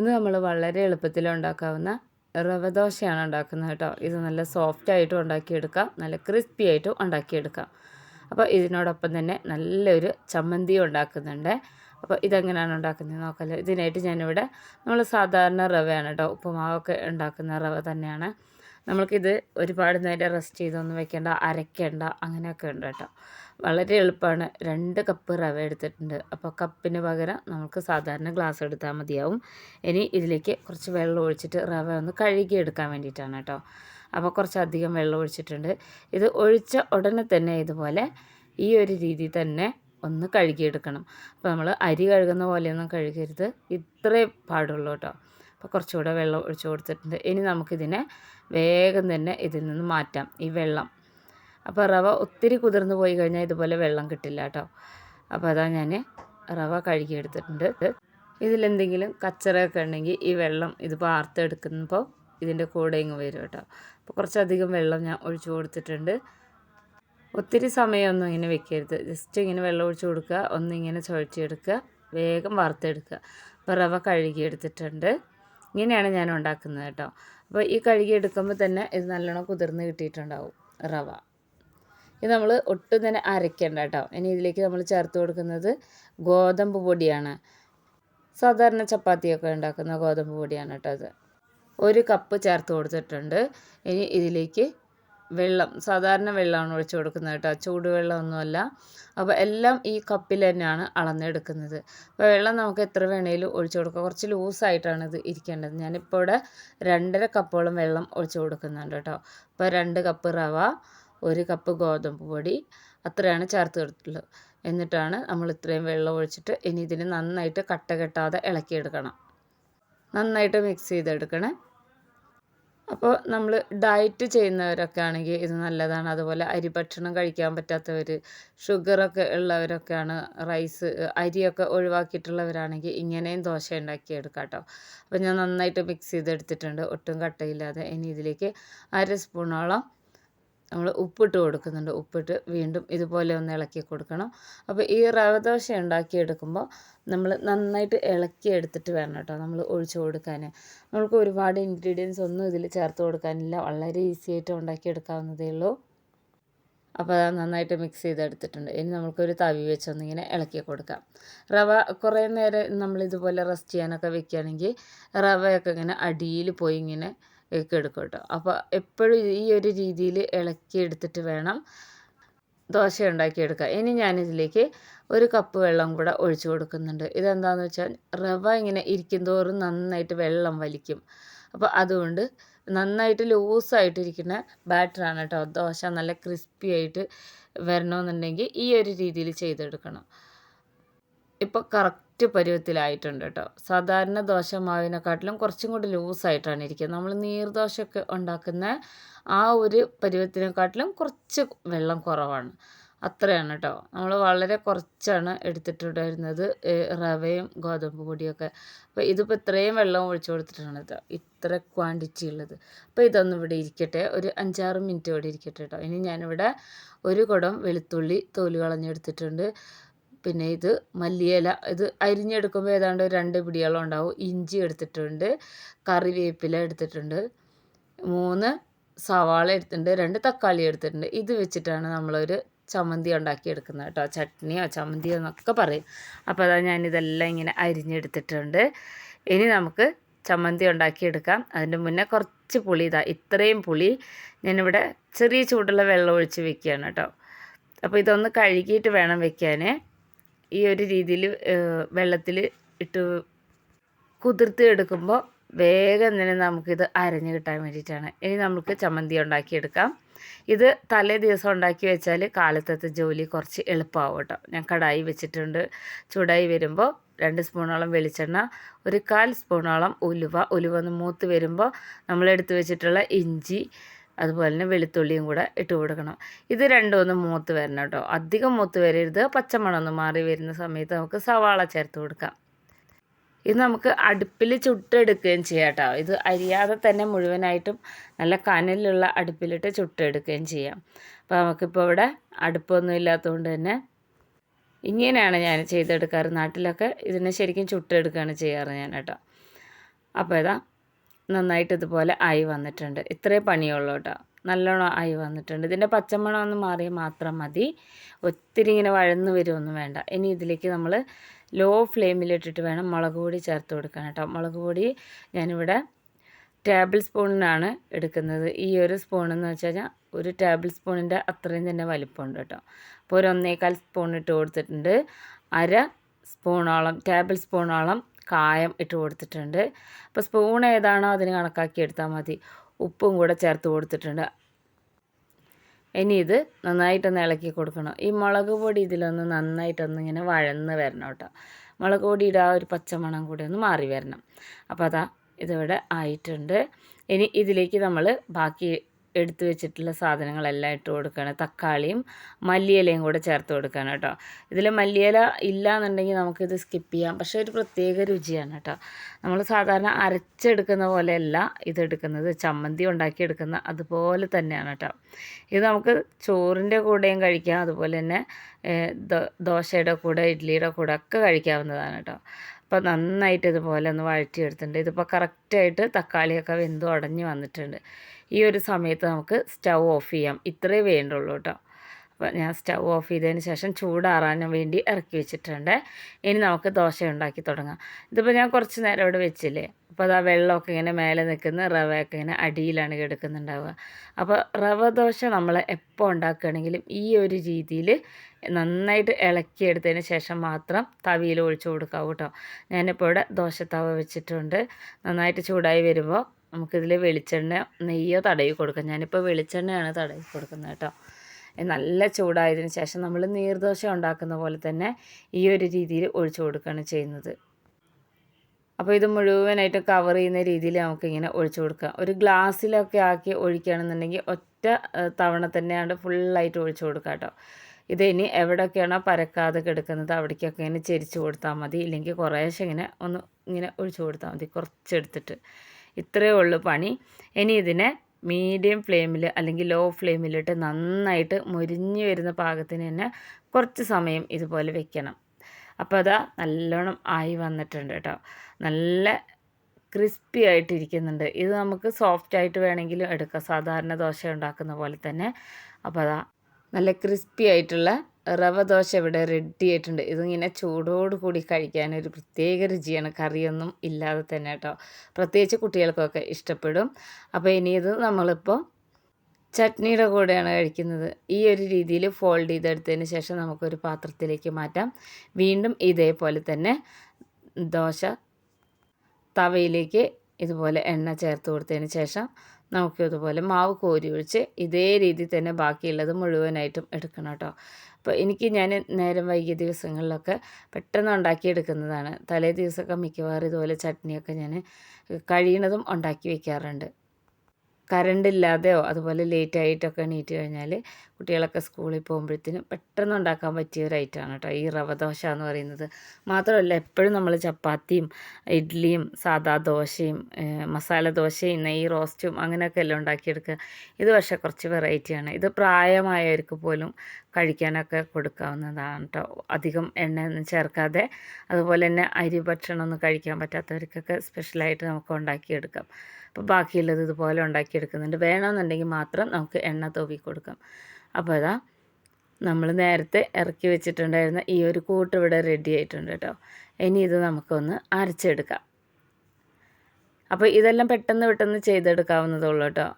ഇന്ന് നമ്മൾ വളരെ എളുപ്പത്തിൽ ഉണ്ടാക്കാവുന്ന റവ ദോശയാണ് ഉണ്ടാക്കുന്നത് കേട്ടോ. ഇത് നല്ല സോഫ്റ്റ് ആയിട്ടും ഉണ്ടാക്കിയെടുക്കാം. നല്ല ക്രിസ്പി ആയിട്ടും ഉണ്ടാക്കിയെടുക്കാം. അപ്പോൾ ഇതിനോടൊപ്പം തന്നെ നല്ലൊരു ചമ്മന്തിയും ഉണ്ടാക്കുന്നുണ്ട്. അപ്പോൾ ഇതെങ്ങനെയാണ് ഉണ്ടാക്കുന്നത് നോക്കല്ലോ ഇതിനായിട്ട് ഞാനിവിടെ നമ്മൾ സാധാരണ റവയാണ് കേട്ടോ. ഉപ്പുമാവൊക്കെ ഉണ്ടാക്കുന്ന റവ തന്നെയാണ്. നമ്മൾക്കിത് ഒരുപാട് നേരം റെസ്റ്റ് ചെയ്തൊന്നും വെക്കേണ്ട അരയ്ക്കേണ്ട അങ്ങനെയൊക്കെ ഉണ്ട് കേട്ടോ. വളരെ എളുപ്പമാണ്. രണ്ട് കപ്പ് റവ എടുത്തിട്ടുണ്ട്. അപ്പോൾ കപ്പിന് പകരം നമുക്ക് സാധാരണ ഗ്ലാസ് എടുത്താൽ മതിയാവും. ഇനി ഇതിലേക്ക് കുറച്ച് വെള്ളം ഒഴിച്ചിട്ട് റവ ഒന്ന് കഴുകി എടുക്കാൻ വേണ്ടിയിട്ടാണ് കേട്ടോ. അപ്പോൾ കുറച്ചധികം വെള്ളം ഒഴിച്ചിട്ടുണ്ട്. ഇത് ഒഴിച്ച ഉടനെ തന്നെ ഇതുപോലെ ഈ ഒരു രീതി തന്നെ ഒന്ന് കഴുകിയെടുക്കണം അപ്പോൾ നമ്മൾ അരി കഴുകുന്ന പോലെയൊന്നും കഴുകരുത്. ഇത്രേ പാടുള്ളൂ കേട്ടോ. അപ്പോൾ കുറച്ചുകൂടെ വെള്ളം ഒഴിച്ചു കൊടുത്തിട്ടുണ്ട്. ഇനി നമുക്കിതിനെ വേഗം തന്നെ ഇതിൽ നിന്ന് മാറ്റാം ഈ വെള്ളം. അപ്പോൾ റവ ഒത്തിരി കുതിർന്നു പോയി കഴിഞ്ഞാൽ ഇതുപോലെ വെള്ളം കിട്ടില്ല കേട്ടോ. അപ്പോൾ അതാ ഞാൻ റവ കഴുകിയെടുത്തിട്ടുണ്ട്. ഇതിലെന്തെങ്കിലും കച്ചറയൊക്കെ ഉണ്ടെങ്കിൽ ഈ വെള്ളം ഇത് പാർത്തെടുക്കുമ്പോൾ ഇതിന്റെ കൂടെ ഇങ്ങ് വരും കേട്ടോ. അപ്പോൾ കുറച്ചധികം വെള്ളം ഞാൻ ഒഴിച്ചു കൊടുത്തിട്ടുണ്ട്. ഒത്തിരി സമയമൊന്നും ഇങ്ങനെ വെക്കരുത്. ജസ്റ്റ് ഇങ്ങനെ വെള്ളം ഒഴിച്ചു കൊടുക്കുക ഒന്നിങ്ങനെ ചുഴറ്റിയെടുക്കുക വേഗം വറുത്തെടുക്കുക അപ്പോൾ റവ കഴുകിയെടുത്തിട്ടുണ്ട്. ഇങ്ങനെയാണ് ഞാൻ ഉണ്ടാക്കുന്നത് കേട്ടോ. അപ്പോൾ ഈ കഴുകി എടുക്കുമ്പോൾ തന്നെ ഇത് നല്ലോണം കുതിർന്ന് കിട്ടിയിട്ടുണ്ടാവും റവ. ഇത് നമ്മൾ ഒട്ടും തന്നെ അരയ്ക്കേണ്ട കേട്ടോ. ഇനി ഇതിലേക്ക് നമ്മൾ ചേർത്ത് കൊടുക്കുന്നത് ഗോതമ്പ് പൊടിയാണ്. സാധാരണ ചപ്പാത്തിയൊക്കെ ഉണ്ടാക്കുന്ന ഗോതമ്പ് പൊടിയാണ് കേട്ടോ അത് ഒരു കപ്പ് ചേർത്ത് കൊടുത്തിട്ടുണ്ട്. ഇനി ഇതിലേക്ക് വെള്ളം സാധാരണ വെള്ളമാണ് ഒഴിച്ചു കൊടുക്കുന്നത് കേട്ടോ. ചൂടുവെള്ളമൊന്നുമല്ല. അപ്പോൾ എല്ലാം ഈ കപ്പിൽ തന്നെയാണ് അളന്നെടുക്കുന്നത്. അപ്പോൾ വെള്ളം നമുക്ക് എത്ര വേണേലും ഒഴിച്ചു കൊടുക്കാം. കുറച്ച് ലൂസായിട്ടാണ് ഇത് ഇരിക്കേണ്ടത്. ഞാനിപ്പോൾ ഇവിടെ രണ്ടര കപ്പോളം വെള്ളം ഒഴിച്ചു കൊടുക്കുന്നുണ്ട് കേട്ടോ. അപ്പോൾ രണ്ട് കപ്പ് റവ ഒരു കപ്പ് ഗോതമ്പ് പൊടി അത്രയാണ് ചേർത്ത് കൊടുത്തിട്ടുള്ളത്. എന്നിട്ടാണ് നമ്മൾ ഇത്രയും വെള്ളം ഒഴിച്ചിട്ട് ഇനി ഇതിന് നന്നായിട്ട് കട്ട കെട്ടാതെ ഇളക്കിയെടുക്കണം. നന്നായിട്ട് മിക്സ് ചെയ്തെടുക്കണേ. അപ്പോൾ നമ്മൾ ഡയറ്റ് ചെയ്യുന്നവരൊക്കെ ആണെങ്കിൽ ഇത് നല്ലതാണ്. അതുപോലെ അരി ഭക്ഷണം കഴിക്കാൻ പറ്റാത്തവർ ഷുഗറൊക്കെ ഉള്ളവരൊക്കെയാണ് റൈസ് അരിയൊക്കെ ഒഴിവാക്കിയിട്ടുള്ളവരാണെങ്കിൽ ഇങ്ങനെയും ദോശ ഉണ്ടാക്കി എടുക്കാം കേട്ടോ അപ്പോൾ ഞാൻ നന്നായിട്ട് മിക്സ് ചെയ്തെടുത്തിട്ടുണ്ട്. ഒട്ടും കട്ടയില്ലാതെ. ഇനി ഇതിലേക്ക് അര സ്പൂണോളം നമ്മൾ ഉപ്പിട്ട് കൊടുക്കുന്നുണ്ട്. ഉപ്പിട്ട് വീണ്ടും ഇതുപോലെ ഒന്ന് ഇളക്കി കൊടുക്കണം. അപ്പോൾ ഈ റവ ദോശ ഉണ്ടാക്കിയെടുക്കുമ്പോൾ നമ്മൾ നന്നായിട്ട് ഇളക്കി എടുത്തിട്ട് വേണം കേട്ടോ നമ്മൾ ഒഴിച്ചു കൊടുക്കാൻ നമുക്ക് ഒരുപാട് ഇൻഗ്രീഡിയൻസ് ഒന്നും ഇതിൽ ചേർത്ത് കൊടുക്കാനില്ല. വളരെ ഈസി ആയിട്ട് ഉണ്ടാക്കിയെടുക്കാവുന്നതേ ഉള്ളൂ. അപ്പോൾ അത് നന്നായിട്ട് മിക്സ് ചെയ്തെടുത്തിട്ടുണ്ട്. ഇനി നമുക്കൊരു തവി വെച്ചൊന്നിങ്ങനെ ഇളക്കി കൊടുക്കാം. റവ കുറേ നേരം നമ്മൾ ഇതുപോലെ റെസ്റ്റ് ചെയ്യാനൊക്കെ വെക്കുകയാണെങ്കിൽ റവയൊക്കെ ഇങ്ങനെ അടിയിൽ പോയി ഇങ്ങനെ കെടുക്കും കേട്ടോ. അപ്പോൾ എപ്പോഴും ഈ ഒരു രീതിയിൽ ഇളക്കി എടുത്തിട്ട് വേണം ദോശ ഉണ്ടാക്കിയെടുക്കുക. ഇനി ഞാനിതിലേക്ക് ഒരു കപ്പ് വെള്ളം കൂടെ ഒഴിച്ചു കൊടുക്കുന്നുണ്ട്. ഇതെന്താണെന്ന് വെച്ചാൽ റവ ഇങ്ങനെ ഇരിക്കും തോറും നന്നായിട്ട് വെള്ളം വലിക്കും. അപ്പോൾ അതുകൊണ്ട് നന്നായിട്ട് ലൂസായിട്ടിരിക്കുന്ന ബാറ്ററാണ് കേട്ടോ ദോശ നല്ല ക്രിസ്പി ആയിട്ട് വരണമെന്നുണ്ടെങ്കിൽ ഈ ഒരു രീതിയിൽ ചെയ്തെടുക്കണം. ഇപ്പോൾ കറക്റ്റ് കറക്റ്റ് പരുവത്തിലായിട്ടുണ്ട് കേട്ടോ സാധാരണ ദോശ മാവിനെക്കാട്ടിലും കുറച്ചും കൂടി ലൂസായിട്ടാണ് ഇരിക്കുന്നത്. നമ്മൾ നീർദോശയൊക്കെ ഉണ്ടാക്കുന്ന ആ ഒരു പരുവത്തിനെക്കാട്ടിലും കുറച്ച് വെള്ളം കുറവാണ്. അത്രയാണ് കേട്ടോ നമ്മൾ വളരെ കുറച്ചാണ് എടുത്തിട്ടുണ്ടായിരുന്നത് റവയും ഗോതമ്പ് പൊടിയൊക്കെ. അപ്പോൾ ഇതിപ്പോൾ ഇത്രയും വെള്ളം ഒഴിച്ചു കൊടുത്തിട്ടാണ് കേട്ടോ ഇത്ര ക്വാണ്ടിറ്റി ഉള്ളത്. അപ്പോൾ ഇതൊന്നും ഇവിടെ ഇരിക്കട്ടെ. ഒരു അഞ്ചാറ് മിനിറ്റ് ഇവിടെ ഇരിക്കട്ടെ കേട്ടോ ഇനി ഞാനിവിടെ ഒരു കുടം വെളുത്തുള്ളി തോൽ കളഞ്ഞെടുത്തിട്ടുണ്ട്. പിന്നെ ഇത് മല്ലിയില ഇത് അരിഞ്ഞെടുക്കുമ്പോൾ ഏതാണ്ട് രണ്ട് പിടിയോളം ഉണ്ടാവും. ഇഞ്ചി എടുത്തിട്ടുണ്ട് കറിവേപ്പില എടുത്തിട്ടുണ്ട് മൂന്ന് സവാള എടുത്തിട്ടുണ്ട് രണ്ട് തക്കാളി എടുത്തിട്ടുണ്ട്. ഇത് വെച്ചിട്ടാണ് നമ്മളൊരു ചമ്മന്തി ഉണ്ടാക്കിയെടുക്കുന്നത് കേട്ടോ. ചട്നിയോ ചമ്മന്തിയോ എന്നൊക്കെ പറയും. അപ്പോൾ അതാ ഞാനിതെല്ലാം ഇങ്ങനെ അരിഞ്ഞെടുത്തിട്ടുണ്ട്. ഇനി നമുക്ക് ചമ്മന്തി ഉണ്ടാക്കിയെടുക്കാം. അതിന്റെ മുന്നേ കുറച്ച് പുളി ഇതാ ഇത്രയും പുളി ഞാനിവിടെ ചെറിയ ചൂടുള്ള വെള്ളം ഒഴിച്ച് വെക്കുകയാണ് കേട്ടോ. അപ്പോൾ ഇതൊന്ന് കഴുകിയിട്ട് വേണം വെക്കാൻ ഈ ഒരു രീതിയിൽ വെള്ളത്തിൽ ഇട്ട് കുതിർത്ത് എടുക്കുമ്പോൾ വേഗം തന്നെ നമുക്കിത് അരഞ്ഞ് കിട്ടാൻ വേണ്ടിയിട്ടാണ്. ഇനി നമുക്ക് ചമ്മന്തി ഉണ്ടാക്കിയെടുക്കാം. ഇത് തലേ ദിവസം ഉണ്ടാക്കി വെച്ചാൽ കാലത്തത്തെ ജോലി കുറച്ച് എളുപ്പമാവും കേട്ടോ. ഞാൻ കടായി വെച്ചിട്ടുണ്ട്. ചൂടായി വരുമ്പോൾ രണ്ട് സ്പൂണോളം വെളിച്ചെണ്ണ ഒരു കാൽ സ്പൂണോളം ഉലുവ. ഉലുവ ഒന്ന് മൂത്ത് വരുമ്പോൾ നമ്മൾ എടുത്തു വെച്ചിട്ടുള്ള ഇഞ്ചി അതുപോലെ തന്നെ വെളുത്തുള്ളിയും കൂടെ ഇട്ട് കൊടുക്കണം. ഇത് രണ്ടും ഒന്ന് മൂത്ത് വരണം കേട്ടോ അധികം മൂത്ത് വരരുത്. പച്ചമണം മാറി വരുന്ന സമയത്ത് നമുക്ക് സവാള ചേർത്ത് കൊടുക്കാം. ഇത് നമുക്ക് അടുപ്പിൽ ചുട്ടെടുക്കുകയും ചെയ്യാം കേട്ടോ ഇത് അരിയാതെ തന്നെ മുഴുവനായിട്ടും നല്ല കനലുള്ള അടുപ്പിലിട്ട് ചുട്ടെടുക്കുകയും ചെയ്യാം. അപ്പോൾ നമുക്കിപ്പോൾ ഇവിടെ അടുപ്പൊന്നും ഇല്ലാത്തതുകൊണ്ട് തന്നെ ഇങ്ങനെയാണ് ഞാൻ ചെയ്തെടുക്കാറ്. നാട്ടിലൊക്കെ ഇതിനെ ശരിക്കും ചുട്ടെടുക്കുകയാണ് ചെയ്യാറ് ഞാൻ കേട്ടോ അപ്പോൾ ഇതാ നന്നായിട്ട് ഇതുപോലെ ആയി വന്നിട്ടുണ്ട്. ഇത്രേ പണിയുള്ളൂ കേട്ടോ. നല്ലോണം ആയി വന്നിട്ടുണ്ട്. ഇതിന്റെ പച്ചമണം ഒന്ന് മാറിയാൽ മാത്രം മതി. ഒത്തിരി ഇങ്ങനെ വഴന്ന് വരുമൊന്നും വേണ്ട. ഇനി ഇതിലേക്ക് നമ്മൾ ലോ ഫ്ലെയിമിലിട്ടിട്ട് വേണം മുളക് പൊടി ചേർത്ത് കൊടുക്കാൻ കേട്ടോ. മുളക് പൊടി ഞാനിവിടെ ടേബിൾ സ്പൂണിനാണ് എടുക്കുന്നത്. ഈ ഒരു സ്പൂണെന്ന് വെച്ച് കഴിഞ്ഞാൽ ഒരു ടേബിൾ സ്പൂണിന്റെ അത്രയും തന്നെ വലിപ്പമുണ്ട് കേട്ടോ. അപ്പോൾ ഒരു ഒന്നേകാൽ സ്പൂൺ ഇട്ട് കൊടുത്തിട്ടുണ്ട്. അര സ്പൂണോളം ടേബിൾ സ്പൂണോളം കായം ഇട്ട് കൊടുത്തിട്ടുണ്ട്. അപ്പോൾ സ്പൂൺ ഏതാണോ അതിന് കണക്കാക്കി എടുത്താൽ മതി. ഉപ്പും കൂടെ ചേർത്ത് കൊടുത്തിട്ടുണ്ട്. ഇനി ഇത് നന്നായിട്ടൊന്ന് ഇളക്കി കൊടുക്കണം. ഈ മുളക് പൊടി ഇതിലൊന്ന് നന്നായിട്ടൊന്ന് ഇങ്ങനെ വഴന്ന് വരണം കേട്ടോ. മുളക് പൊടിയുടെ ആ ഒരു പച്ചമണം കൂടി ഒന്ന് മാറി വരണം. അപ്പോൾ അതാ ഇതിവിടെ ആയിട്ടുണ്ട്. ഇനി ഇതിലേക്ക് നമ്മൾ ബാക്കി എടുത്തു വെച്ചിട്ടുള്ള സാധനങ്ങളെല്ലാം ഇട്ട് കൊടുക്കുകയാണ് തക്കാളിയും മല്ലിയിലയും കൂടെ ചേർത്ത് കൊടുക്കുകയാണ് കേട്ടോ. ഇതിൽ മല്ലിയില ഇല്ല എന്നുണ്ടെങ്കിൽ നമുക്കിത് സ്കിപ്പ് ചെയ്യാം. പക്ഷേ ഒരു പ്രത്യേക രുചിയാണ് കേട്ടോ. നമ്മൾ സാധാരണ അരച്ചെടുക്കുന്ന പോലെയല്ല ഇതെടുക്കുന്നത്. ചമ്മന്തി ഉണ്ടാക്കിയെടുക്കുന്ന അതുപോലെ തന്നെയാണ് കേട്ടോ. ഇത് നമുക്ക് ചോറിന്റെ കൂടെയും കഴിക്കാം. അതുപോലെ തന്നെ ദോശയുടെ കൂടെ ഇഡ്ഡലിയുടെ കൂടെ ഒക്കെ കഴിക്കാവുന്നതാണ് കേട്ടോ. അപ്പോൾ നന്നായിട്ട് ഇതുപോലെ ഒന്ന് വഴറ്റിയെടുത്തിട്ടുണ്ട്. ഇതിപ്പോൾ കറക്റ്റായിട്ട് തക്കാളിയൊക്കെ വെന്തു അടഞ്ഞ് വന്നിട്ടുണ്ട്. ഈ ഒരു സമയത്ത് നമുക്ക് സ്റ്റൗ ഓഫ് ചെയ്യാം. ഇത്രേ വേണ്ടുള്ളൂ കേട്ടോ. അപ്പോൾ ഞാൻ സ്റ്റൗ ഓഫ് ചെയ്തതിന് ശേഷം ചൂടാറാൻ വേണ്ടി ഇറക്കി വെച്ചിട്ടുണ്ട്. ഇനി നമുക്ക് ദോശ ഉണ്ടാക്കി തുടങ്ങാം. ഇതിപ്പോൾ ഞാൻ കുറച്ച് നേരം ഇവിടെ വെച്ചില്ലേ? അപ്പോൾ അത് വെള്ളമൊക്കെ ഇങ്ങനെ മേലെ നിൽക്കുന്ന റവയൊക്കെ ഇങ്ങനെ അടിയിലാണ് കിടക്കുന്നുണ്ടാവുക. അപ്പോൾ റവ ദോശ നമ്മൾ എപ്പോൾ ഉണ്ടാക്കുകയാണെങ്കിലും ഈ ഒരു രീതിയിൽ നന്നായിട്ട് ഇളക്കിയെടുത്തതിന് ശേഷം മാത്രം തവിയിൽ ഒഴിച്ചു കൊടുക്കാവൂ കേട്ടോ. ഞാനിപ്പോൾ ഇവിടെ തവ വെച്ചിട്ടുണ്ട്. നന്നായിട്ട് ചൂടായി വരുമ്പോൾ നമുക്കിതിൽ വെളിച്ചെണ്ണ നെയ്യോ തടവി കൊടുക്കാം. ഞാനിപ്പോൾ വെളിച്ചെണ്ണയാണ് തടവി കൊടുക്കുന്നത് കേട്ടോ. നല്ല ചൂടായതിന് ശേഷം നമ്മൾ നീർദോശ ഉണ്ടാക്കുന്ന പോലെ തന്നെ ഈ ഒരു രീതിയിൽ ഒഴിച്ചു കൊടുക്കുകയാണ് ചെയ്യുന്നത്. അപ്പോൾ ഇത് മുഴുവനായിട്ട് കവർ ചെയ്യുന്ന രീതിയിൽ നമുക്കിങ്ങനെ ഒഴിച്ചു കൊടുക്കാം. ഒരു ഗ്ലാസ്സിലൊക്കെ ആക്കി ഒഴിക്കുകയാണെന്നുണ്ടെങ്കിൽ ഒറ്റ തവണ തന്നെയാണ് ഫുള്ളായിട്ട് ഒഴിച്ചു കൊടുക്കാം കേട്ടോ. ഇത് ഇനി എവിടെയൊക്കെയാണോ പരക്കാതെ കിടക്കുന്നത് അവിടേക്കൊക്കെ ഇങ്ങനെ ചെരിച്ചു കൊടുത്താൽ മതി. ഇല്ലെങ്കിൽ കുറേശ്ശെ ഇങ്ങനെ ഒന്ന് ഇങ്ങനെ ഒഴിച്ചു കൊടുത്താൽ മതി. കുറച്ചെടുത്തിട്ട്. ഇത്രയേ ഉള്ളൂ പണി. ഇനി ഇതിനെ മീഡിയം ഫ്ലെയിമിൽ അല്ലെങ്കിൽ ലോ ഫ്ലെയിമിലിട്ട് നന്നായിട്ട് മുരിഞ്ഞു വരുന്ന പാകത്തിന് തന്നെ കുറച്ച് സമയം ഇതുപോലെ വെക്കണം. അപ്പോൾ അതാ നല്ലോണം ആയി വന്നിട്ടുണ്ട് കേട്ടോ. നല്ല ക്രിസ്പി ആയിട്ടിരിക്കുന്നുണ്ട്. ഇത് നമുക്ക് സോഫ്റ്റ് ആയിട്ട് വേണമെങ്കിലും എടുക്കാം. സാധാരണ ദോശ ഉണ്ടാക്കുന്ന പോലെ തന്നെ. അപ്പോൾ അതാ നല്ല ക്രിസ്പി ആയിട്ടുള്ള റവ ദോശ ഇവിടെ റെഡി ആയിട്ടുണ്ട്. ഇതിങ്ങനെ ചൂടോട് കൂടി കഴിക്കാൻ ഒരു പ്രത്യേക രുചിയാണ്. കറിയൊന്നും ഇല്ലാതെ തന്നെ കേട്ടോ പ്രത്യേകിച്ച് കുട്ടികൾക്കൊക്കെ ഇഷ്ടപ്പെടും. അപ്പോൾ ഇനി ഇത് നമ്മളിപ്പോൾ ചട്നിയുടെ കൂടെയാണ് കഴിക്കുന്നത്. ഈ ഒരു രീതിയിൽ ഫോൾഡ് ചെയ്തെടുത്തതിന് ശേഷം നമുക്കൊരു പാത്രത്തിലേക്ക് മാറ്റാം. വീണ്ടും ഇതേപോലെ തന്നെ ദോശ തവയിലേക്ക് ഇതുപോലെ എണ്ണ ചേർത്ത് കൊടുത്തതിന് ശേഷം നമുക്ക് ഇതുപോലെ മാവ് കോരി ഒഴിച്ച് ഇതേ രീതിയിൽ തന്നെ ബാക്കിയുള്ളത് മുഴുവനായിട്ടും എടുക്കണം കേട്ടോ. അപ്പോൾ എനിക്ക് ഞാൻ നേരം വൈകിയ ദിവസങ്ങളിലൊക്കെ പെട്ടെന്ന് ഉണ്ടാക്കിയെടുക്കുന്നതാണ്. തലേ ദിവസമൊക്കെ മിക്കവാറും ഇതുപോലെ ചട്നിയൊക്കെ ഞാൻ കഴിയണതും ഉണ്ടാക്കി വയ്ക്കാറുണ്ട് കറണ്ട് ഇല്ലാതെയോ അതുപോലെ ലേറ്റ് ആയിട്ടൊക്കെ എണീറ്റ് കഴിഞ്ഞാൽ കുട്ടികളൊക്കെ സ്കൂളിൽ പോകുമ്പോഴത്തേനും പെട്ടെന്ന് ഉണ്ടാക്കാൻ പറ്റിയ ഒരു ഐറ്റമാണ് കേട്ടോ. ഈ റവ ദോശ എന്ന് പറയുന്നത്. മാത്രമല്ല എപ്പോഴും നമ്മൾ ചപ്പാത്തിയും ഇഡ്ഡലിയും സാദാ ദോശയും മസാല ദോശയും നെയ്യ് റോസ്റ്റും അങ്ങനെയൊക്കെ എല്ലാം ഉണ്ടാക്കിയെടുക്കുക. ഇത് പക്ഷേ കുറച്ച് വെറൈറ്റിയാണ് ഇത് പ്രായമായവർക്ക് പോലും കഴിക്കാനൊക്കെ കൊടുക്കാവുന്നതാണ് കേട്ടോ. അധികം എണ്ണയൊന്നും ചേർക്കാതെ അതുപോലെ തന്നെ അരി ഭക്ഷണം ഒന്നും കഴിക്കാൻ പറ്റാത്തവർക്കൊക്കെ സ്പെഷ്യലായിട്ട് നമുക്ക് ഉണ്ടാക്കിയെടുക്കാം. അപ്പോൾ ബാക്കിയുള്ളത് ഇതുപോലെ ഉണ്ടാക്കിയെടുക്കുന്നുണ്ട്. വേണമെന്നുണ്ടെങ്കിൽ മാത്രം നമുക്ക് എണ്ണ തൂവി കൊടുക്കാം. അപ്പോൾ അതാ നമ്മൾ നേരത്തെ ഇറക്കി വെച്ചിട്ടുണ്ടായിരുന്ന ഈ ഒരു കൂട്ട് ഇവിടെ റെഡി ആയിട്ടുണ്ട് കേട്ടോ. ഇനി ഇത് നമുക്കൊന്ന് അരച്ചെടുക്കാം. അപ്പോൾ ഇതെല്ലാം പെട്ടെന്ന് പെട്ടെന്ന് ചെയ്തെടുക്കാവുന്നതുള്ളൂ കേട്ടോ.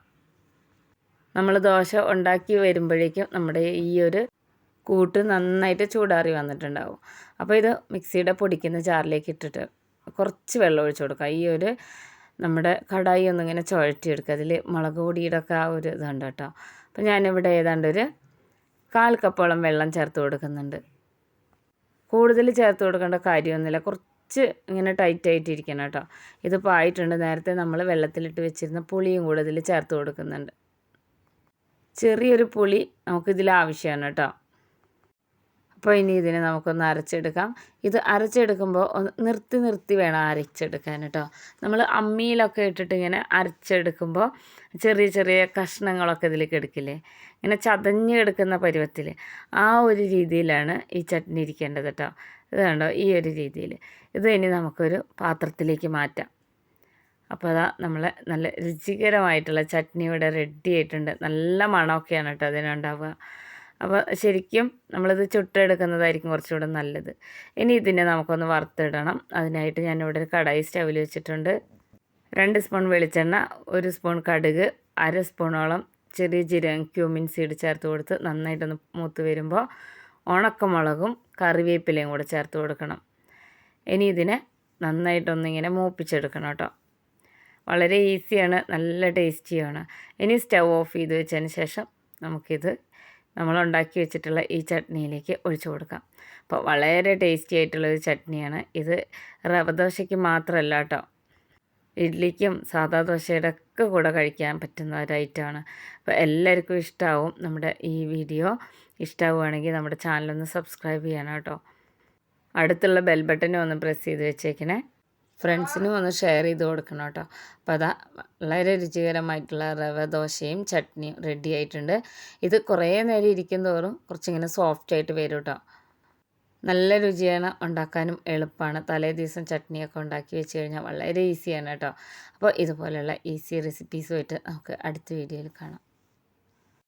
നമ്മൾ ദോശ ഉണ്ടാക്കി വരുമ്പോഴേക്കും നമ്മുടെ ഈ ഒരു കൂട്ട് നന്നായിട്ട് ചൂടാറി വന്നിട്ടുണ്ടാവും. അപ്പോൾ ഇത് മിക്സിയുടെ പൊടിക്കുന്ന ജാറിലേക്ക് ഇട്ടിട്ട് കുറച്ച് വെള്ളം ഒഴിച്ചു കൊടുക്കുക ഈ ഒരു നമ്മുടെ കടായി ഒന്നിങ്ങനെ ചുഴറ്റിയെടുക്കുക. അതിൽ മുളക് പൊടിയുടെ ഒക്കെ ആ ഒരു ഇതുണ്ട് കേട്ടോ. അപ്പോൾ ഞാനിവിടെ ഏതാണ്ട് ഒരു കാൽ കപ്പോളം വെള്ളം ചേർത്ത് കൊടുക്കുന്നുണ്ട്. കൂടുതൽ ചേർത്ത് കൊടുക്കേണ്ട കാര്യമൊന്നുമില്ല. കുറച്ച് ഇങ്ങനെ ടൈറ്റ് ആയിട്ടിരിക്കണം കേട്ടോ. ഇതിപ്പോൾ ആയിട്ടുണ്ട്. നേരത്തെ നമ്മൾ വെള്ളത്തിലിട്ട് വെച്ചിരുന്ന പുളിയും കൂടുതൽ ചേർത്ത് കൊടുക്കുന്നുണ്ട്. ചെറിയൊരു പുളി നമുക്കിതിൽ ആവശ്യമാണ് കേട്ടോ. അപ്പോൾ ഇനി ഇതിനെ നമുക്കൊന്ന് അരച്ചെടുക്കാം. ഇത് അരച്ചെടുക്കുമ്പോൾ നിർത്തി നിർത്തി വേണം അരച്ചെടുക്കാൻ കേട്ടോ. നമ്മൾ അമ്മിയിലൊക്കെ ഇട്ടിട്ട് ഇങ്ങനെ അരച്ചെടുക്കുമ്പോൾ ചെറിയ ചെറിയ കഷ്ണങ്ങളൊക്കെ ഇതിലേക്ക് എടുക്കില്ലേ? ഇങ്ങനെ ചതഞ്ഞ് എടുക്കുന്ന പരുവത്തിൽ ആ ഒരു രീതിയിലാണ് ഈ ചട്നി ഇരിക്കേണ്ടത് കേട്ടോ. ഇത് കണ്ടോ? ഈ ഒരു രീതിയിൽ ഇത് ഇനി നമുക്കൊരു പാത്രത്തിലേക്ക് മാറ്റാം. അപ്പോൾ അതാ നമ്മൾ നല്ല രുചികരമായിട്ടുള്ള ചട്നി ഇവിടെ റെഡി ആയിട്ടുണ്ട്. നല്ല മണമൊക്കെയാണ് കേട്ടോ അതിനുണ്ടാവുക. അപ്പോൾ ശരിക്കും നമ്മളിത് ചുട്ടെടുക്കുന്നതായിരിക്കും കുറച്ചുകൂടെ നല്ലത്. ഇനി ഇതിനെ നമുക്കൊന്ന് വറുത്തിടണം. അതിനായിട്ട് ഞാനിവിടെ ഒരു കടായി സ്റ്റവിൽ വെച്ചിട്ടുണ്ട്. രണ്ട് സ്പൂൺ വെളിച്ചെണ്ണ ഒരു സ്പൂൺ കടുക് അര സ്പൂണോളം ചെറിയ ജീരകം ക്യൂമിൻ സീഡ് ചേർത്ത് കൊടുത്ത് നന്നായിട്ടൊന്ന് മൂത്ത് വരുമ്പോൾ ഉണക്കമുളകും കറിവേപ്പിലയും കൂടെ ചേർത്ത് കൊടുക്കണം. ഇനി ഇതിനെ നന്നായിട്ടൊന്നിങ്ങനെ മൂപ്പിച്ചെടുക്കണം കേട്ടോ. വളരെ ഈസിയാണ് നല്ല ടേസ്റ്റിയാണ്. ഇനി സ്റ്റവ് ഓഫ് ചെയ്ത് വെച്ചതിന് ശേഷം നമുക്കിത് നമ്മൾ ഉണ്ടാക്കി വെച്ചിട്ടുള്ള ഈ ചട്നിയിലേക്ക് ഒഴിച്ചു കൊടുക്കാം. അപ്പോൾ വളരെ ടേസ്റ്റി ആയിട്ടുള്ളൊരു ചട്നിയാണ്. ഇത് റവ ദോശയ്ക്ക് മാത്രമല്ല കേട്ടോ. ഇഡ്ലിക്കും സാധാ ദോശയുടെ ഒക്കെ കൂടെ കഴിക്കാൻ പറ്റുന്ന ഒരു ഐറ്റമാണ് അപ്പോൾ എല്ലാവർക്കും ഇഷ്ടമാവും നമ്മുടെ ഈ വീഡിയോ ഇഷ്ടമാവുകയാണെങ്കിൽ നമ്മുടെ ചാനലൊന്ന് സബ്സ്ക്രൈബ് ചെയ്യണം കേട്ടോ. അടുത്തുള്ള ബെൽ ബട്ടനും ഒന്ന് പ്രസ് ചെയ്ത് വെച്ചേക്കണേ. ഫ്രണ്ട്സിനും ഒന്ന് ഷെയർ ചെയ്ത് കൊടുക്കണം കേട്ടോ. അപ്പോൾ അതാ വളരെ രുചികരമായിട്ടുള്ള റവ ദോശയും ചട്നിയും റെഡി ആയിട്ടുണ്ട്. ഇത് കുറേ നേരം ഇരിക്കും തോറും കുറച്ചിങ്ങനെ സോഫ്റ്റ് ആയിട്ട് വരും കേട്ടോ. നല്ല രുചിയാണ് ഉണ്ടാക്കാനും എളുപ്പമാണ്. തലേ ദിവസം ചട്നിയൊക്കെ ഉണ്ടാക്കി വെച്ച് കഴിഞ്ഞാൽ വളരെ ഈസിയാണ് കേട്ടോ. അപ്പോൾ ഇതുപോലെയുള്ള ഈസി റെസിപ്പീസുമായിട്ട് നമുക്ക് അടുത്ത വീഡിയോയിൽ കാണാം.